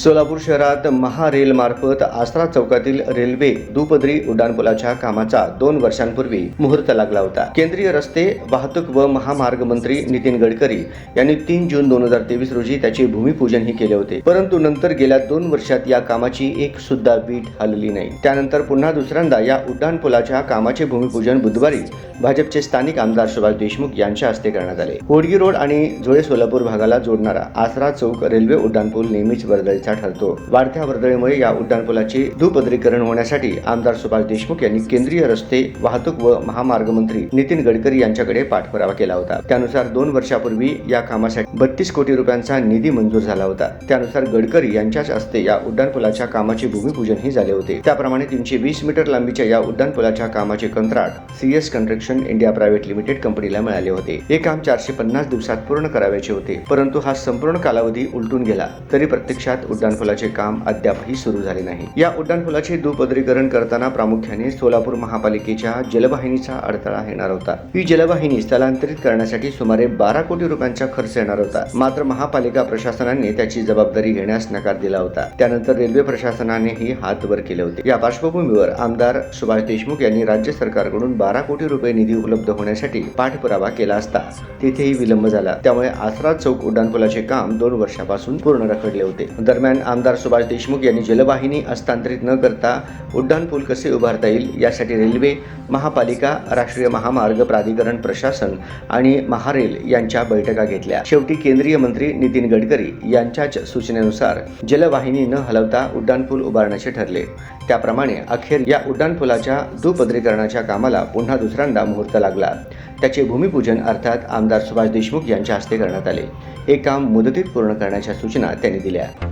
सोलापूर शहरात महारेलमार्फत आसरा चौकातील रेल्वे दुपदरी उड्डाणपुलाच्या कामाचा दोन वर्षांपूर्वी मुहूर्त लागला होता. केंद्रीय रस्ते वाहतूक व महामार्ग मंत्री नितीन गडकरी यांनी तीन जून दोन हजार तेवीस रोजी त्याचे भूमिपूजनही केले होते. परंतु नंतर गेल्या दोन वर्षात या कामाची एक सुद्धा वीट हलली नाही. त्यानंतर पुन्हा दुसऱ्यांदा या उड्डाणपुलाच्या कामाचे भूमिपूजन बुधवारी भाजपचे स्थानिक आमदार सुभाष देशमुख यांच्या हस्ते करण्यात आले. होडगी रोड आणि जुळे सोलापूर भागाला जोडणारा आसरा चौक रेल्वे उड्डाणपूल नेहमीच वर्दळीचा ठरतो. वाढत्या वर्दळीमुळे या उड्डाणपुलाचे दुपदरीकरण होण्यासाठी आमदार सुभाष देशमुख यांनी केंद्रीय रस्ते वाहतूक व महामार्ग मंत्री नितीन गडकरी यांच्याकडे पाठपुरावा केला होता. त्यानुसार दोन वर्षापूर्वी या कामासाठी बत्तीस कोटी रुपयांचा निधी मंजूर झाला होता. त्यानुसार गडकरी यांच्याच हस्ते या उड्डाणपुलाच्या कामाचे भूमिपूजनही झाले होते. त्याप्रमाणे तीनशे वीस मीटर लांबीच्या या उड्डाणपुलाच्या कामाचे कंत्राट CS construction India private limited कंपनीला मिळाले होते. हे काम चारशे पन्नास दिवसात पूर्ण करायचे होते. परंतु हा संपूर्ण कालावधी उलटून गेला. तरी प्रत्यक्षात उड्डाणपुलाचे काम अद्यापही सुरू झाले नाही. या उड्डाणपुलाचे दुपदरीकरण करताना प्रामुख्याने सोलापूर महापालिकेच्या जलवाहिनीचा अडथळा येणार होता. ही जलवाहिनी स्थलांतरित करण्यासाठी सुमारे बारा कोटी रुपयांचा खर्च येणार होता. मात्र महापालिका प्रशासनाने त्याची जबाबदारी घेण्यास नकार दिला होता. त्यानंतर रेल्वे प्रशासनानेही हात वर केले होते. या पार्श्वभूमीवर आमदार सुभाष देशमुख यांनी राज्य सरकारकडून बारा कोटी रुपये निधी उपलब्ध होण्यासाठी पाठपुरावा केला असता तेथेही विलंब झाला. त्यामुळे आसरा चौक उड्डाणपुलाचे काम दोन वर्षापासून पूर्ण रखडले होते. दरम्यान दरम्यान आमदार सुभाष देशमुख यांनी जलवाहिनी हस्तांतरित न करता उड्डाणपूल कसे उभारता येईल यासाठी रेल्वे महापालिका राष्ट्रीय महामार्ग प्राधिकरण प्रशासन आणि महारेल यांच्या बैठका घेतल्या. शेवटी केंद्रीय मंत्री नितीन गडकरी यांच्याच सूचनेनुसार जलवाहिनी न हलवता उड्डाणपूल उभारण्याचे ठरले. त्याप्रमाणे अखेर या उड्डाणपुलाच्या दुपदरीकरणाच्या कामाला पुन्हा दुसऱ्यांदा मुहूर्त लागला. त्याचे भूमिपूजन अर्थात आमदार सुभाष देशमुख यांच्या हस्ते करण्यात आले. हे काम मुदतीत पूर्ण करण्याच्या सूचना त्यांनी दिल्या.